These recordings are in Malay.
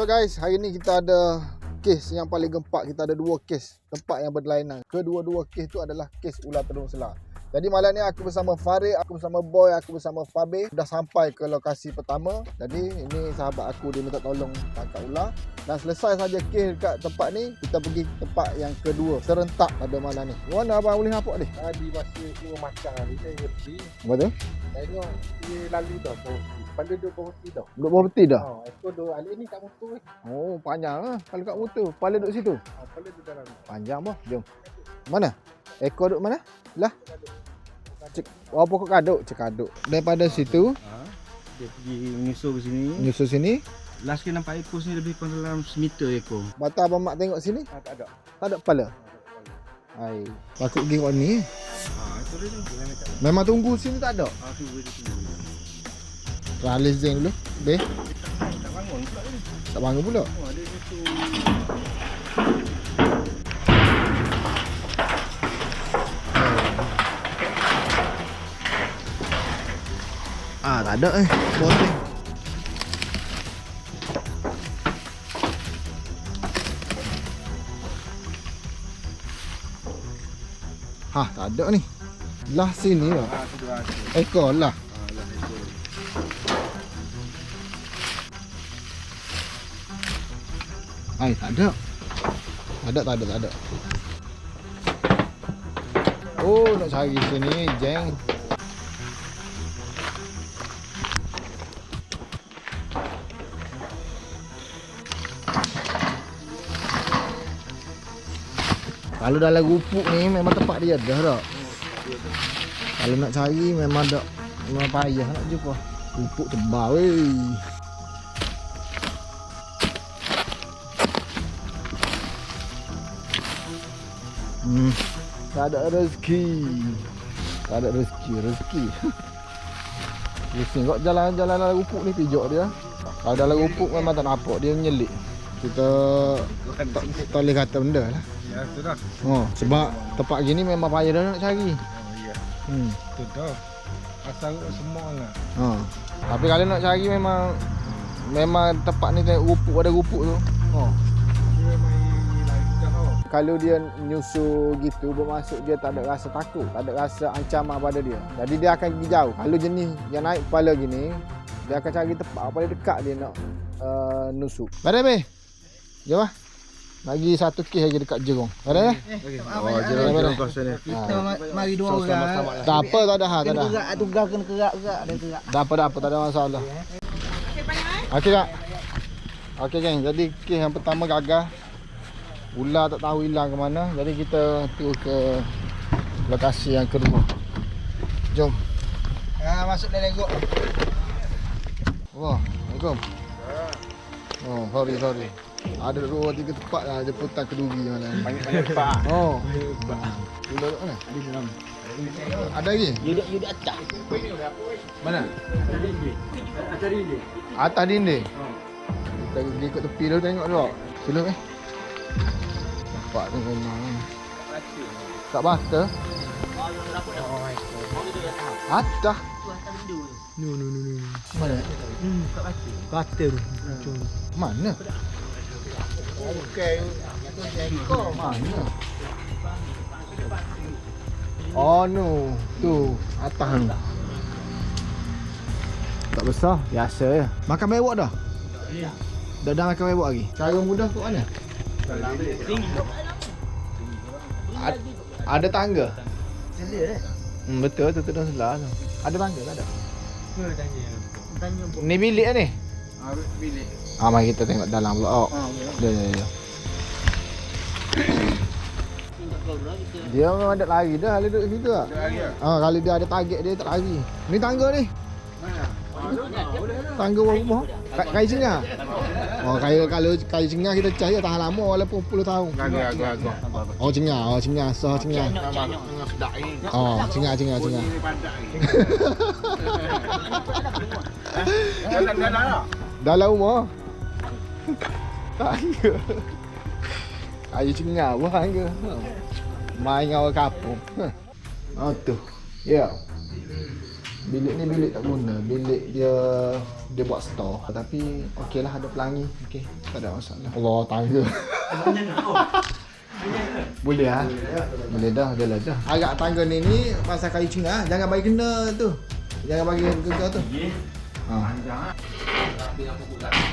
So guys, hari ni kita ada kes yang paling gempak. Kita ada dua kes tempat yang berlainan. Kedua-dua kes tu adalah kes ular tedung selah. Jadi malam ni aku bersama Farid, aku bersama Boy, aku bersama Fabe dah sampai ke lokasi pertama. Jadi ini sahabat aku dia minta tolong tangkap ular. Dan selesai saja kes dekat tempat ni, kita pergi tempat yang kedua serentak pada malam ni. Mana abang boleh nampak ni? Tadi masa keluar macam ni saya berhenti. Apa tu? Saya tengok dia lalu dah berhenti. Pada dia berhenti dah. Duduk bawah peti dah? Ha, ekor dia alik ni kat motor ni. Oh, panjang lah. Kalau kat motor, kepala duduk situ. Ha, kepala dia dalam ni. Panjang boh. Jom. Mana? Ekor duduk mana? Lah. Cek, oh pokok kaduk, cekaduk. Daripada situ Ha, dia pergi menyusul ke sini. nyusul sini. Last kali nampak ekor sini lebih kurang dalam semeter ekor. Mata abang mak tengok sini, Ha, tak ada. tak ada kepala. Hai. Takut pergi kat ni. Ha, ekor dia tu jangan dekat. Memang tunggu sini tak ada. Ha, tu dia tunggu. Ralis Zain dulu. Be, Tak bangun pula ni. tak bangun pula. Oh, ada satu Ah, tak ada eh. Boleh. Hah, tak ada ni. Lah sini lah. ha, tu. Ekor lah. Hai, tak ada. Tak ada, tak ada, tak ada. Oh, nak cari sini, jeng. Kalau dalam rupuk ni memang tempat dia dah tak? Kalau nak cari memang tak memang payah nak jumpa. Rupuk tebal weh. Hmm. Tak ada rezeki. Tak ada rezeki, rezeki. Pusing kok jalan-jalan dalam rupuk ni pijak dia. Kalau dalam rupuk memang tak nampak dia menyelit. Kita tak, tak boleh kata benda lah. Ya, tu dah. Oh, sebab tempat gini memang payah dah nak cari. Oh, ya. Hmm. Tu dah. Asal semua lah. Ha. Tapi kalau nak cari memang memang tempat ni tengok rupuk ada rupuk tu. Oh. Kalau dia nyusul gitu bermaksud dia tak ada rasa takut, tak ada rasa ancaman pada dia. Jadi dia akan pergi jauh. Kalau jenis yang naik kepala gini, dia akan cari tempat paling dekat dia nak uh, nusuk. Badan be. Jom lah. Lagi satu kes lagi dekat Jerung. Badan eh? Oh, jalan- jalan kawasan ni. Kita ma- mari dua orang. Tak apa, tak ada hal, tak Kena ada. gerak tugas kena gerak gerak ada gerak. Tak apa, tak apa, tak ada masalah. Okey tak? Okey geng, jadi kes yang pertama gagal. Ular tak tahu hilang ke mana. Jadi kita terus ke lokasi yang kedua. Jom. Ha masuk dalam gua. Wah, Assalamualaikum. Oh, sorry, sorry. Ada dua tiga tempat lah jemputan keduri malam ni. Banyak-banyak tempat. Oh. Ular kat mana? Di dalam. Ada lagi? Yudak yudak atas. Mana? Atas dinding. Kita pergi ikut tepi dulu tengok dulu. Sila eh. Nampak ni memang. Tak bata. Atas. No no no no. Mana? Hmm kat batu. Tu. Macam Mana? okey. Ekor. Mana? Oh no. Tu atas tu. Tak besar, biasa je. Makan bewok dah? Ya. Dah dah makan bewok lagi. Cara mudah tu mana? Ad, ada tangga? Selia. Hmm, betul tu tu dah sebelah tu. Ada tangga tak ada? Ni bilik ni? Ah, bilik. Ah, mari kita tengok dalam pula. Oh. Ya, ya, ya. Dia memang ada lari dah kalau duduk situ tak? lari tak? Ah, kalau dia ada target dia tak lari. Ni tangga ni. Mana? Tangga bawah rumah. Kat kat sini ah. Oh, kayu kalau kayu cengar kita cari tahan lama walaupun puluh tahun. Agak agak agak. Oh, cengar, oh cengar, so cengar. Tengah sedap ini. Oh, ni padat ni. Dah dah. Dalam rumah. Tangga. Kayu cengar buah tangga. Main dengan orang kampung. Oh tu. Ya. Bilik ni bilik tak guna. Bilik dia dia buat store tapi okey lah ada pelangi. Okey, tak ada masalah. Allah tangga. Boleh ah. Boleh dah, dah lah dah. Agak tangga ni ni pasal kayu cengar, jangan bagi kena tu. Jangan bagi kena tu. Ha.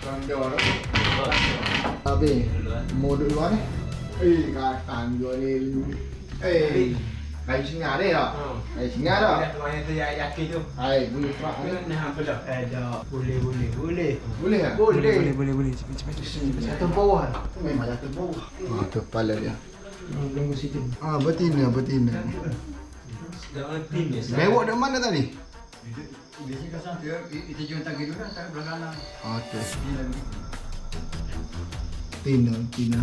Kandor. Habis Mau duduk luar ni Eh katan gua ni Eh Kayu singa dia tak? Kayu singa tak? Yang tu yang yakin tu. Hai boleh ni Nah, belum. Eh, dah. Boleh, boleh, boleh. Boleh tak? Boleh, boleh, boleh. Cepat, cepat. Jatuh bawah Memang jatuh bawah Ah tu kepala dia Tunggu situ. Ah betina betina Dah on tin ni. Bewok dari mana tadi? Kita jual tak gitu kan, tak belakang. Ah tu Tina tina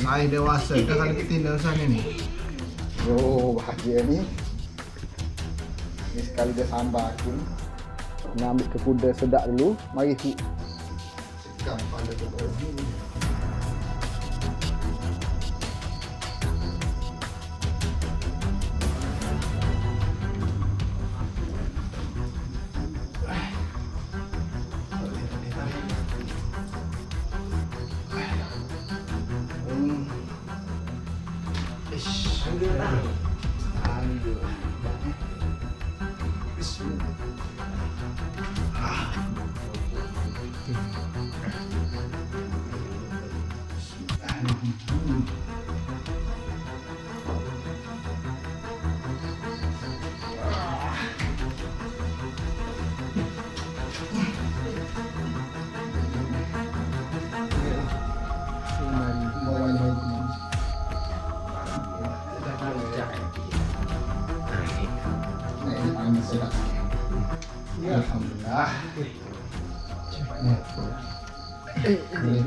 Saya dewasa dah kalau betina sana ni? Oh bahagia ni. Ni sekali dia sambar aku. Ni Nak ambil ke kuda sedap dulu Mari. Tu Sekam pada tu Alhamdulillah.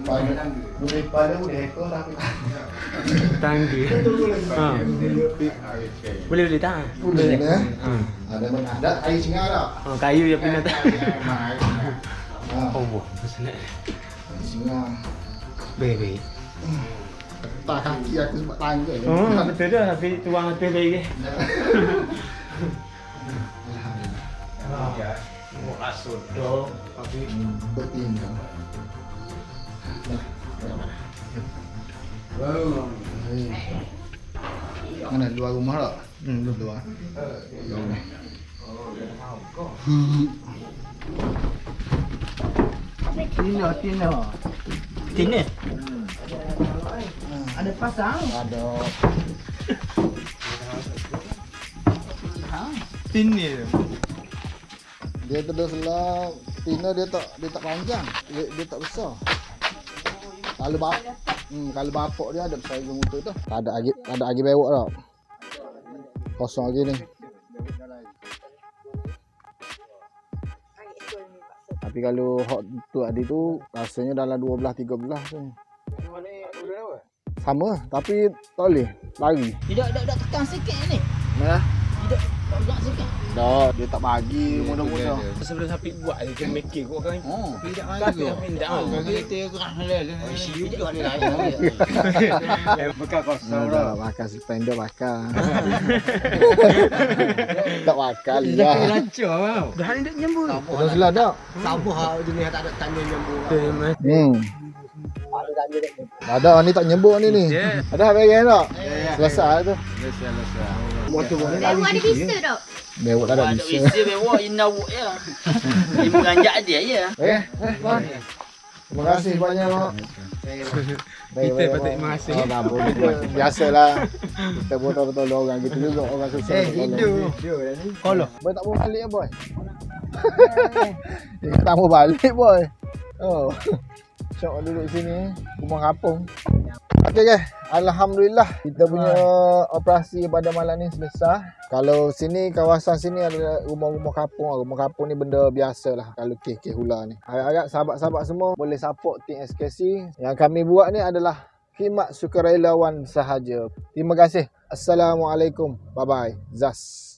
Boleh pada boleh pada boleh ekor tapi Tangga. Ha. Boleh, boleh tak? boleh ni. Ada mana? Ada air singa tak? Ha, kayu yang pindah tak? Ha, Oh, senang. air singa. Baik, baik. Tak kaki aku sebab tangga. je. Oh, betul dah. Tapi tuang atas baik ke? Alhamdulillah. Oh, asal dah. Tapi Betina. Mana luar rumah tak? Hmm, luar. Luar ni. Tina, Tina. Tina? Ada pasang? Ada Tina. dia terus lah Tina dia tak dia tak panjang. Dia, dia tak besar. Kalau bap hmm, kalau bapak dia ada besar gunung tu tu. Tak ada lagi tak ada lagi bewok tak. Kosong lagi ni. Tapi kalau hot tu tadi tu rasanya dalam 12 13 tu. Sama tapi tak boleh lari. Tidak, tidak, tekan sikit ni. Nah. Dah dia tak bagi mudah-mudah. Sebelum sapi buat dia kena make kau kan. Oh. Tidak lagi. Tidak lagi. Kita keras halal. Tidak, ada lain. Bekas kosong Dah dah. makan spender makan. tak makan lah. Rancur tau. Dah ni dah nyambut. Terus lah tak? Sabar jenis tak ada tanya nyambut. Hmm. Ada ni tak nyebut ni ni. Ada bagian tak? Selesai tu. Lesah lesah. Memang ada bisa tak? Bewok tak ada Ada bisa. bisa bewak, inna wuk ya. Dia beranjak dia ya. Eh, eh. Terima kasih banyak, Mak. Kita patut terima kasih. Oh, dah boleh. Biasalah. Kita tahu tolong orang gitu juga orang susah. Eh, hidup. Kalau. Boy tak mau balik ya, boy. Dia tak mau balik, boy. Oh. Syok duduk sini, rumah kampung. Okey guys, alhamdulillah kita punya operasi pada malam ni selesai. Kalau sini kawasan sini ada rumah-rumah kampung. Rumah kampung ni benda biasa lah kalau kes-kes hula ni. Harap-harap sahabat-sahabat semua boleh support Team SKC. Yang kami buat ni adalah khidmat sukarelawan sahaja. Terima kasih. Assalamualaikum. Bye bye. Zas.